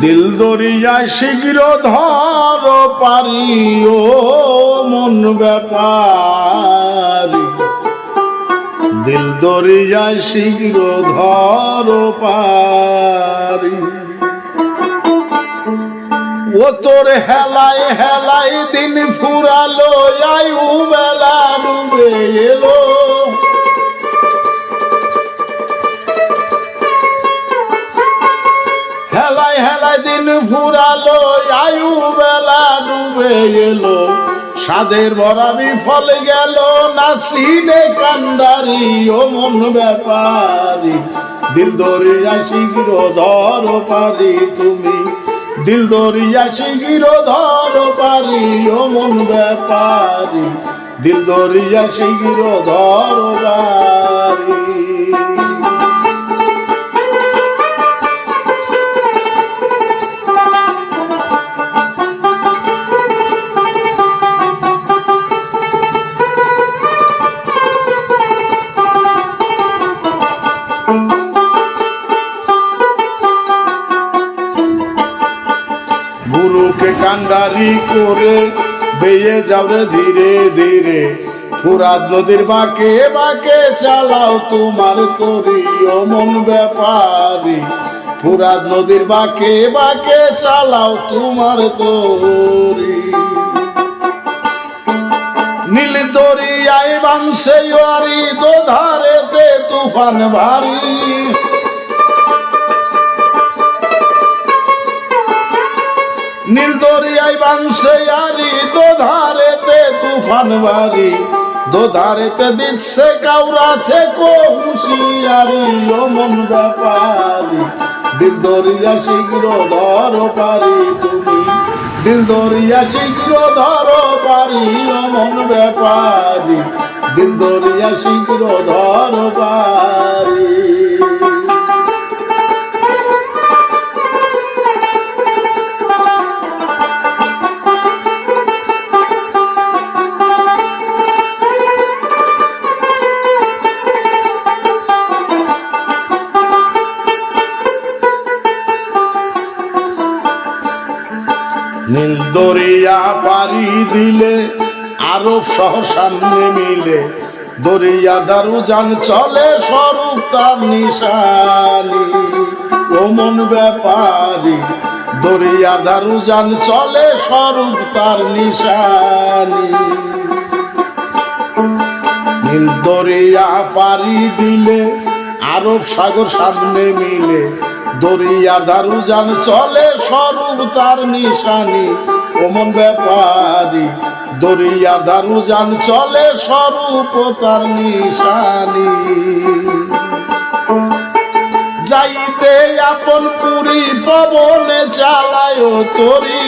দিল দরিয়ায় শীঘ্র ধর পারি ও মন ব্যাপারি। দিল দরিয়ায় শীঘ্র ধর পারি ও তোর হেলাই হেলাই দিন ফুরালো, আয়ু বেলা ডুবে এলো। হেলাই হেলাই দিন ফুরালো, আয়ু বেলা ডুবে এলো। সাদের ভরা বিফল গেল নাসিনে কান্দারি, ও মন ব্যাপারি। দিল দরিয়া শীঘ্র ধর পারি তুমি। দিল দরিয়া শীঘ্র ধর পারি ও মন ব্যাপারি। দিল দরিয়া শীঘ্র ধর পারি কান্ডারি করে বেয়ে যাবে ধীরে ধীরে। ফুরাত নদীর বাঁকে বাঁকে চালাও তোমার তরি অমন ব্যাপারি। ফুরাত নদীর বাঁকে বাঁকে চালাও তোমার তরি নীল দরিয়ায় বাংশে আরি দোধারেতে তুফান ভারী। নীল দরিয়ায় বাংশে আরি, দোধারেতে তুফান ভারী দোধারেতে দিচ্ছে কাউরা থেকে হুশিয়ারি মন ব্যাপারি দিল দরিয়া শীঘ্র ধর পারি তুমি। দিল দরিয়া শীঘ্র ধর পারি মন ব্যাপারি। দিল দরিয়া শীঘ্র ধর পারি। দিলে আরব সহ সামনে মিলে দরিয়া দারু যান চলে স্বরূপ তার নিশানি। ওমন ব্যাপারি, দরিয়া দারু যান চলে স্বরূপ তার নিশানি। নীল দরিয়া পারি দিলে, আরব সাগর সামনে মিলে। দরিয়া দারু যান চলে স্বরূপ তার নিশানি। ওমন ব্যাপারি, দরিয়া দারু যান চলে স্বরূপ তার নিশানি। যাইতে আপন পুরী পবনে চালায় তরি।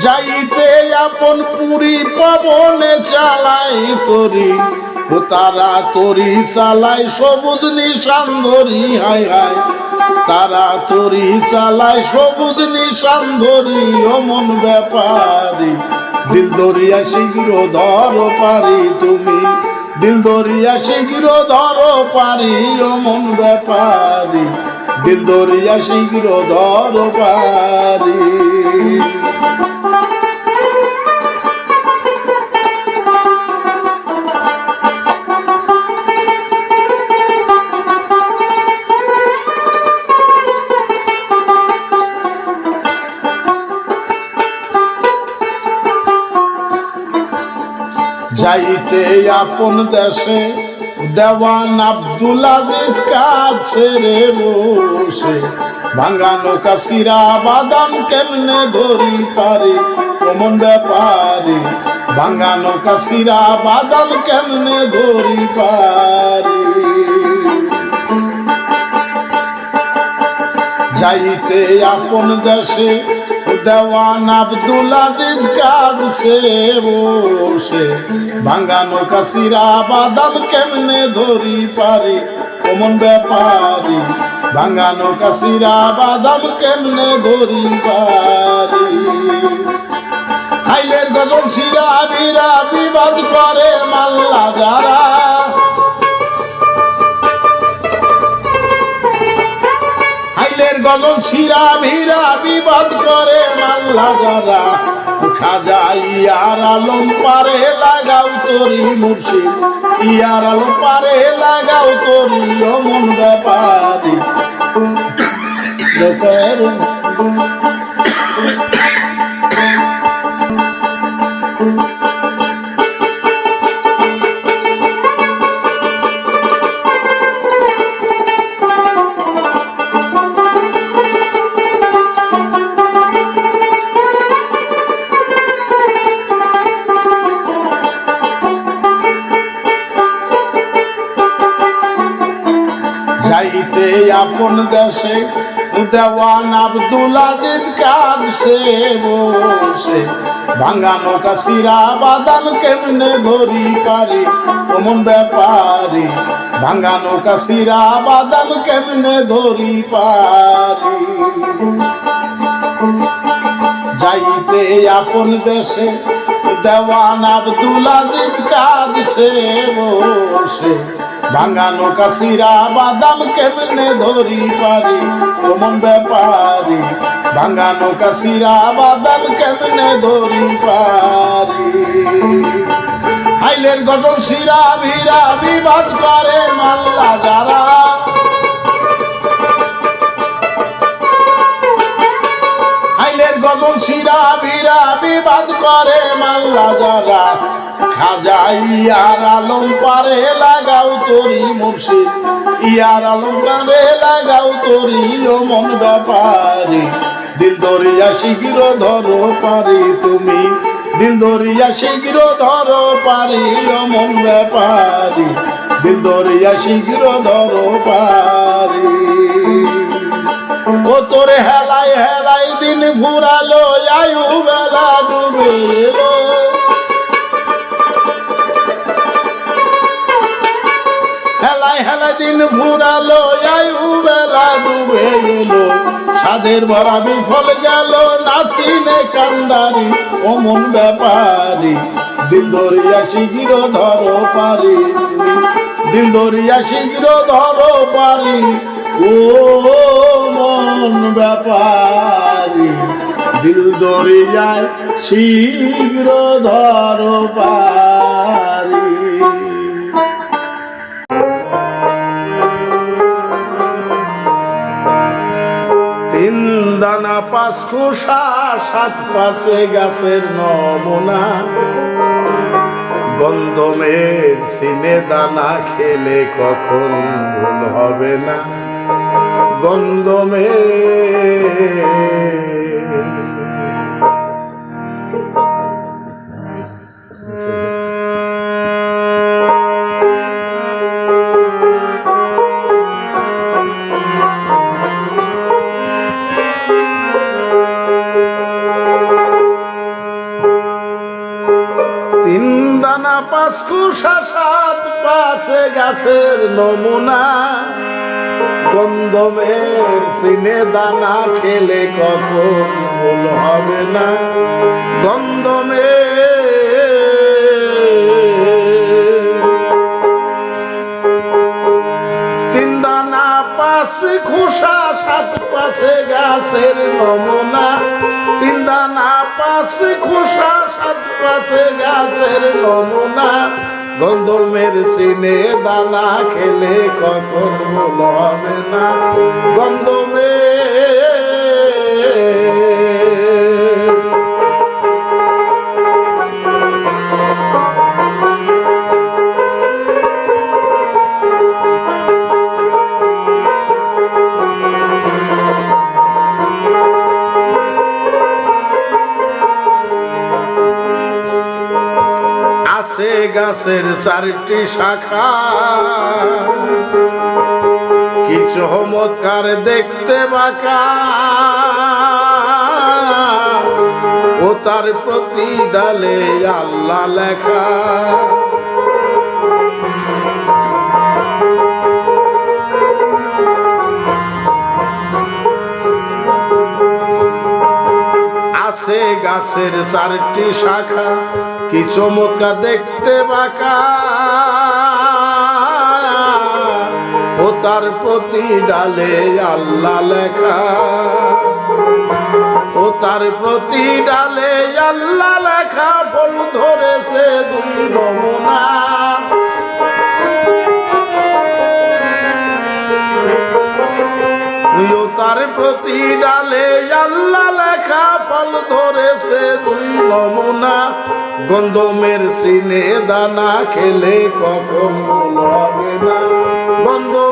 যাইতে আপন পুরী পবনে চালাই তরি। তারা তরি চালাই সবুজ নিশান ধরি হাই হাই তারা তরি চালাই সবুজ নিশান ধরি অমন ব্যাপারি। দিল দরিয়া শীঘ্র ধর পারি তুমি। দিল দরিয়া শীঘ্র ধর পারি অমন ব্যাপারি। দিল দরিয়া শীঘ্র ধর পারি। যাইতে আপন দেশে, দেওয়ান আব্দুল কাছে রে বসে। ভাঙানো কাসিরা বাদাম কেমনে ধরি পারি? কমন ব্যাপারি? ভাঙানো কাসিরা বাদাম কেমনে ধরি পারি? যাইতে আপন দেশে দেওয়ান আব্দুল আজিজ কাঁদছে বসে? ভাঙ্গানো কাসিরা বাদাম কেমনে ধরি পারি? কমন ব্যাপারি ভাঙ্গানো কাসিরা বাদাম কেমনে ধরি পারি? হাইয়ের গজল শিরা বিরা বিবাদ করে মাল্লা যারা গগন শিরা ভিরা বিবাদ করে মাল্লা যারা। খাজা ইয়ার আলম পারে লাগাও তোরি মুর্শিদ। ইয়ার আলম পারে লাগাও তোরি অমন ব্যাপারি। যাইতে দেওয়ান আব্দুল আজিজ কাঁদছে বসে। ভাঙা নৌকা সিরা বাদাম কেমনে ধরি পারি? কেমন ব্যাপারি। ভাঙা নৌকা সিরা বাদাম কেমনে ধরি পারি? যাইতে আপন দেশে দেওয়ান আব্দুল আজিজ কাঁদছে বসে। ভাঙা নৌকা সিরা বাদাম কেমনে ধরি পারি? কোমন ব্যাপারি। ভাঙা নৌকা সিরা বাদাম কেমনে ধরি পারি? হাইলের গঠন সিরা ভিরা বিবাদ করে মাল্লা যারা। গগন শিরা বিরা বিবাদ করে মাল্লা যারা খাজা ইয়ার আলম পারে লাগাও তোরি মুর্শিদ। ইয়ার আলম পারে লাগাও তোরি ও মন ব্যাপারি। দিল দরিয়া শীঘ্র ধরো পারি তুমি। দিল দরিয়া শীঘ্র ধরো পারি ও মন ব্যাপারি। দিল দরিয়া শীঘ্র ধরো পারি। ও তোরে হেলাই হেলাই দিন ঘুরালো, আয়ু বেলা ডুবে হেলাই হেলাই দিন ঘুরালো, আয়ু বেলা ডুবে এলো। সাদের ভরা বিফল গেল, নাচিনে কান্দারি অমন ব্যাপারি। দিল ধরিয়া শীঘ্র ধরো পারি। দিল ধরিয়া শীঘ্র ধরো পারি। ও মন ব্যাপারি। দিল দরিয়ায় শীঘ্র ধর পারি তিন দানা পাঁচ খোসা, সাত পাশে গাছের নমুনা। গন্ধমের সিনে দানা খেলে কখন ভুল হবে না। গন্ধমে। তিন দানা পাঁচ সাত পাঁচে গাছের নমুনা। গন্ধমের সিনে দানা খেলে কখন ভুল হবে না। গন্ধমে তিন দানা পাঁচ খোসা, সাত পাঁচে গাছের নমুনা। তিন দানা পাঁচ খোসা, সাত পাঁচে গাছের নমুনা। গন্ধমের সিনে দানা খেলে কখন ভুল না? গন্ধমে গাছের চারটি শাখা। কি চমৎকার দেখতে বাঁকা। ও তার প্রতি ডালে আল্লাহ লেখা। আছে গাছের চারটি শাখা। কি চমৎকার দেখতে বাঁকা। ও তার প্রতি ডালে আল্লাহ লেখা। ও তার প্রতি ডালে আল্লাহ লেখা ফুল ধরেছে দুই ও তার প্রতি ডালে আল্লাহ ফল ধরেছে দুই নমুনা। গন্ধমের সিনে দানা খেলে কখন হবে না। গন্ধমে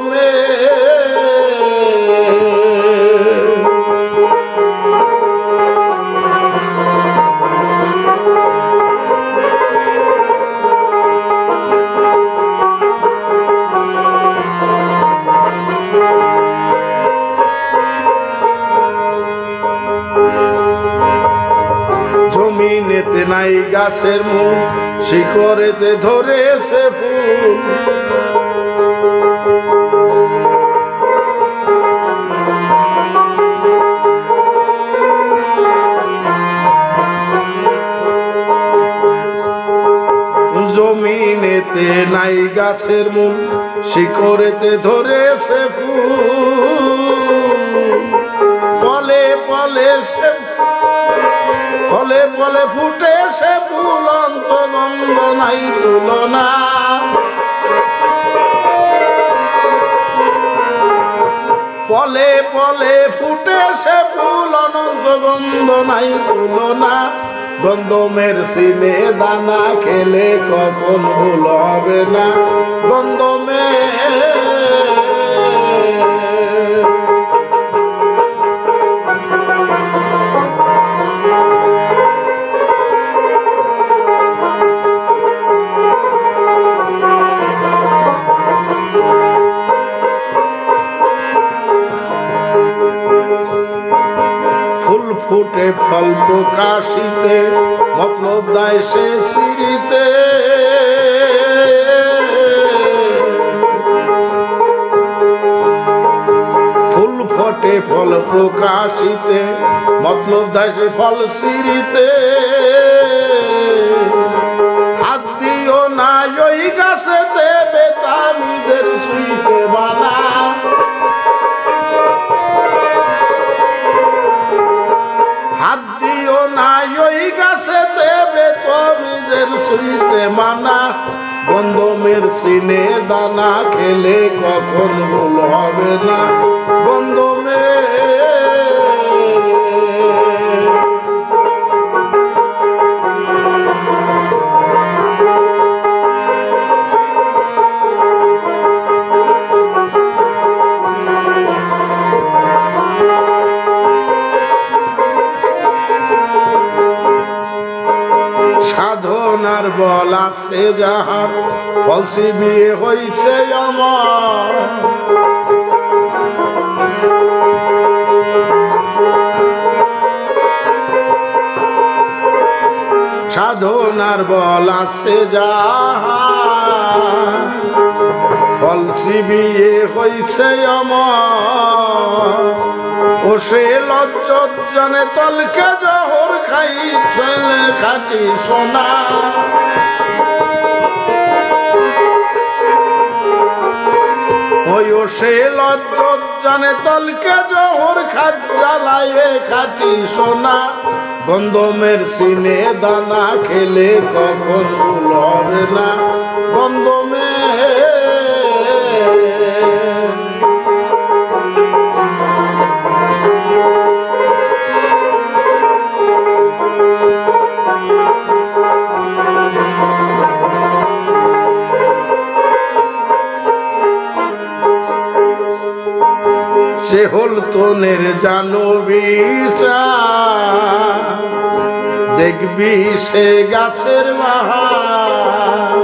জমিনেতে নাই গাছের মূল শিখরেতে ধরেছে ফুল। জমিনেতে নাই গাছের মূল শিখরেতে ধরেছে ফুল। ফলে ফলে সে ফলে ফুটে সে ফুল অন্তরঙ্গ নাই তুলনা। ফলে ফলে ফুটে সে ফুল অনন্ত গন্ধ নাই তুলনা। গন্ধমের সিনে দানা খেলে কখন ভুল হবে না। গন্ধমের ফল প্রকাশিতে, মতলব দায় সে সিঁড়িতে। ফুল ফটে ফল প্রকাশিতে, মতলব দায় ফল সিঁড়িতে। দিও না ওই গাছেতে, বেতামিদের সুইতে বানা সুইতে মানা বন্ধমের সিনে দানা খেলে কখন ভুল হবে না। যাহার ফলসি বিয়ে হইছে আমার। সাধনার বল আছে যাহার ফলসি বিয়ে হইছে আমার। ও সে লজ্জত জানে তলকে জহর খাই ছেলে খাটি সোনা। ওই ও সে লজ্জত জানে তলকে জহর খাত জ্বালায়ে খাটি সোনা। গন্ধমের সিনে দানা খেলে কখন ভুল না। গন্ধমে হল তোনের জানবি চা দেখবি সে গাছের বাহার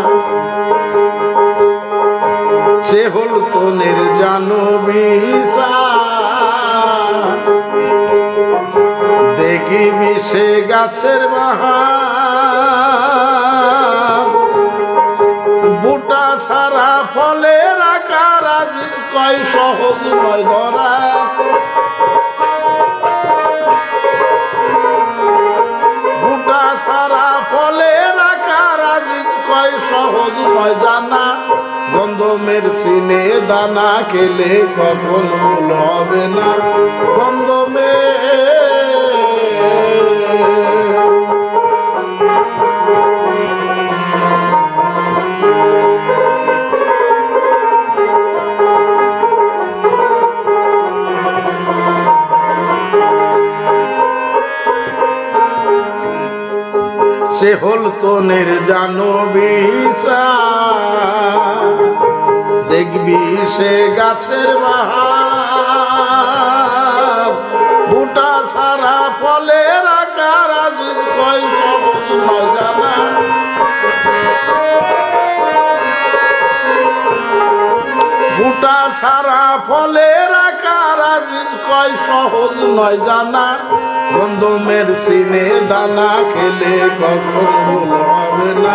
সে হল তোনের জানবি চা দেখবি সে গাছের মাহা বুটা সারা ফলের আকার আজ কয় সহজ নয় ধরা। সহজ নয় জানা। গন্ধমের চিনে দানা খেলে কখনো হবে না। গন্ধমে হল তনের জানো দেখবি সে গাছের বাহার ফুটা সারা ফলের আকার আজ কয় সবুজ নয় জানা ফুটা সারা ফলের আকার আজ কয় সহজ নয় জানা। গন্ধমের সিনে দানা খেলে কখন হবে না।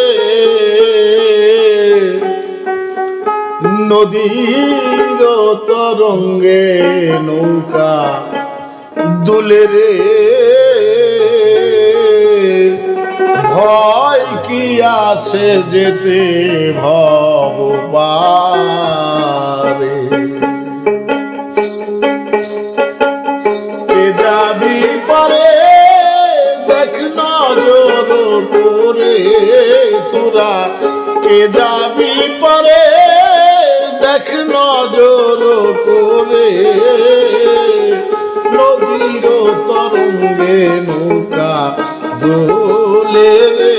নদীর তরঙ্গে নৌকা দুলে রে। ভয় কি আছে যেতে ভবারে কে যাবি পারে, দেখ নজর করে নদীর তরঙ্গে নৌকা দোলে রে।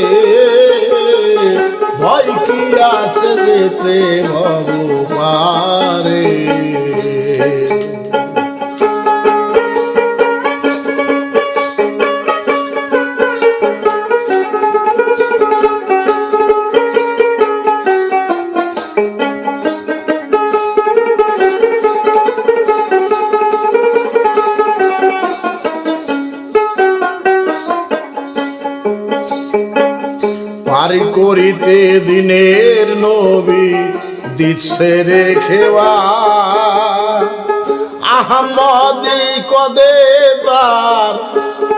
ভয় কি আছে যেতে ভবারে করিতে দিনের নবী দিচ্ছে রেখেওয়া আহমদি কদে তার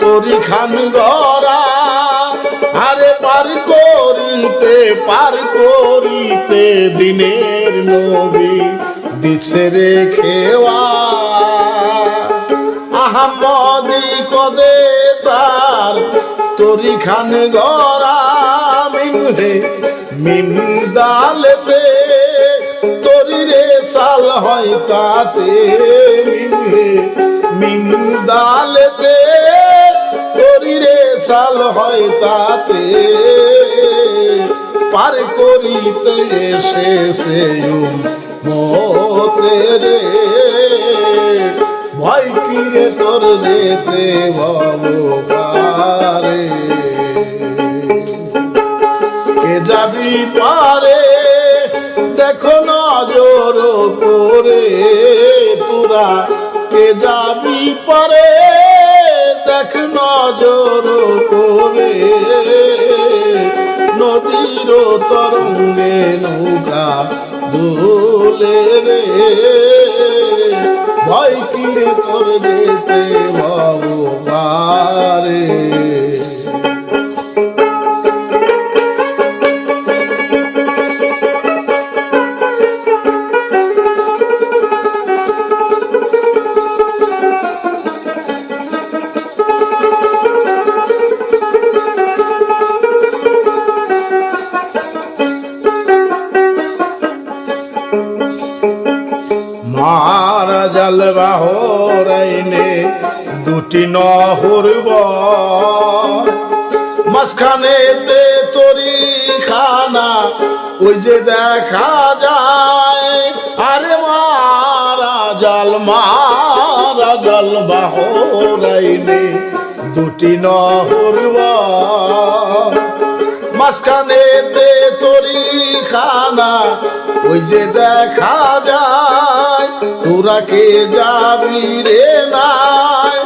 তরি খান গড়া। আরে, পার করিতে পার করিতে দিনের নবী দিচ্ছে রেখেওয়া আহমদি কদে তার তরি খান গড়া। মিনহে মিন দালেতে তরি রে চাল হয় তাতে মিনহে মিন দালেতে তরি রে চাল হয় তাতে পার করিতে এসে সে মতে রে। ভয় কিরে তোর যেতে ভবারে কে যাবি পারে, দেখো নজর করে, তোরা কে যাবি পারে, দেখ নজর করে। নদীর তরঙ্গে নৌকা দোলে রে, ভয় কিরে তোর যেতে ভবারে দুটি মাঝখানেতে তরি খানা, ওই যে দেখা যায়। আমার জল বাহরাইলে দুটি নহর মাঝখানে তরি খানা, ওই যে দেখা যায়। তোরা কে যাবি রে নাই?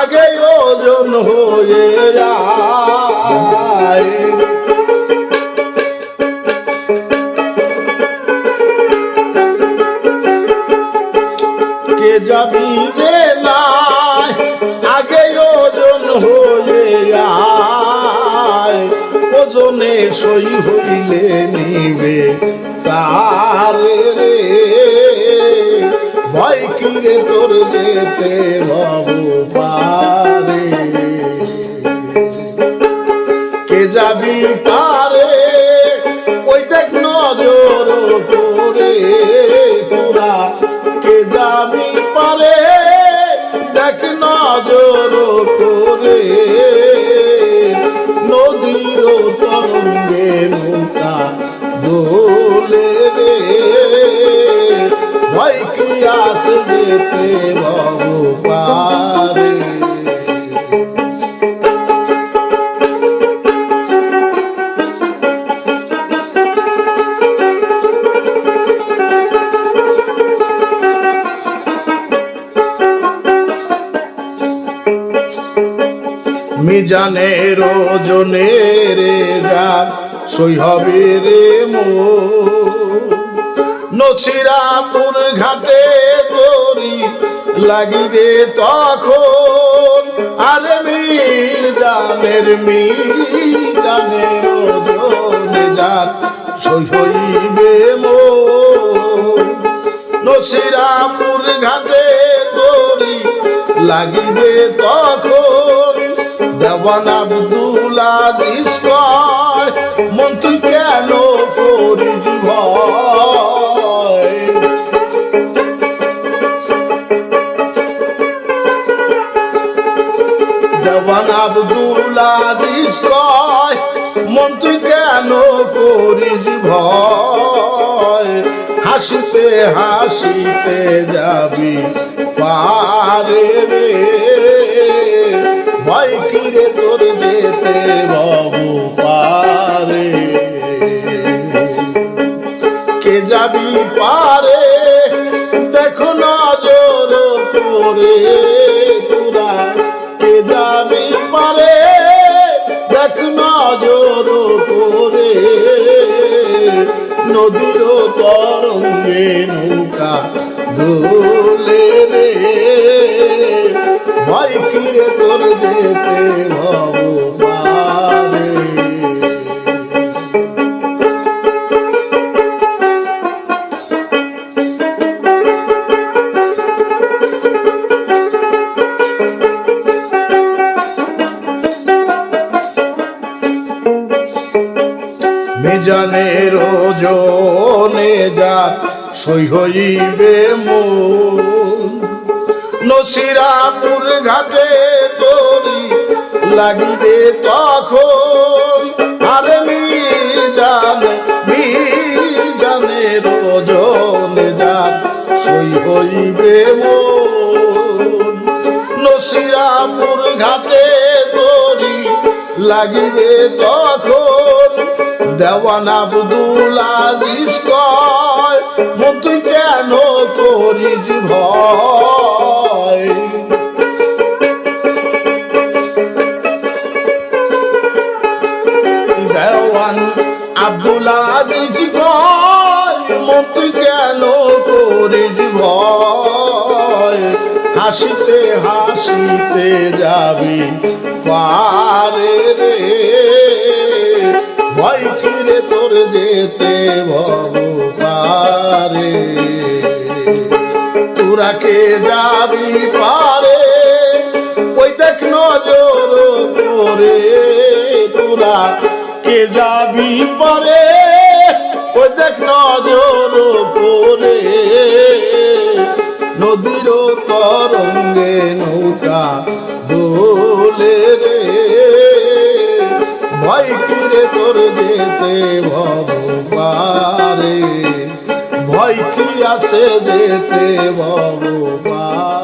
আগে ওজন হয়ে যায়। কে যাবি রে নাই? আগে ওজন হয়ে যায়। ওজনে সই হইলে নিবে। যেতে লাগিবে তখন আরে মিজানের মিজানের ওজনে যা সই হইবে মো নছিরাপুর ঘাটে তোরি লাগিবে তখন। দেওয়ান আব্দুল আজিজ মন কেন করিস ভয়? কেন করিস ভয়, হাসিতে হাসিতে যাবি পারে রে। ভয় কিরে তোর যেতে বাবু পারে। কে যাবি পারে, দেখো নজর করে তোরা। নদীর তরঙ্গে নৌকা দোলে রে। ভয় ফিরে তোর যেতে ভগবানে হইবে নসিরাপুর ঘাটে তোরি লাগিবে তখন আরে মিজান মিজানের ওজনে যা সই হইবে নসিরাপুর ঘাটে তোরি লাগিবে তখন দেওয়ান আব্দুল আজিজ কয় মন করিস ভয়। দেওয়ান আব্দুল আজিজ তুই কেন করিস ভয়? হাসিতে হাসিতে যাবি পারে রে। ভয় ফিরে তোর যেতে ভব তোরা কে যাবি পারে, ওই দেখ নজর করে তোরা কে যাবি পারে, ওই দেখ নজর করে নদীর তরঙ্গে নৌকা দোলে রে ভয় ফিরে তোর যেতে ভব আছে যেতে ভগবান।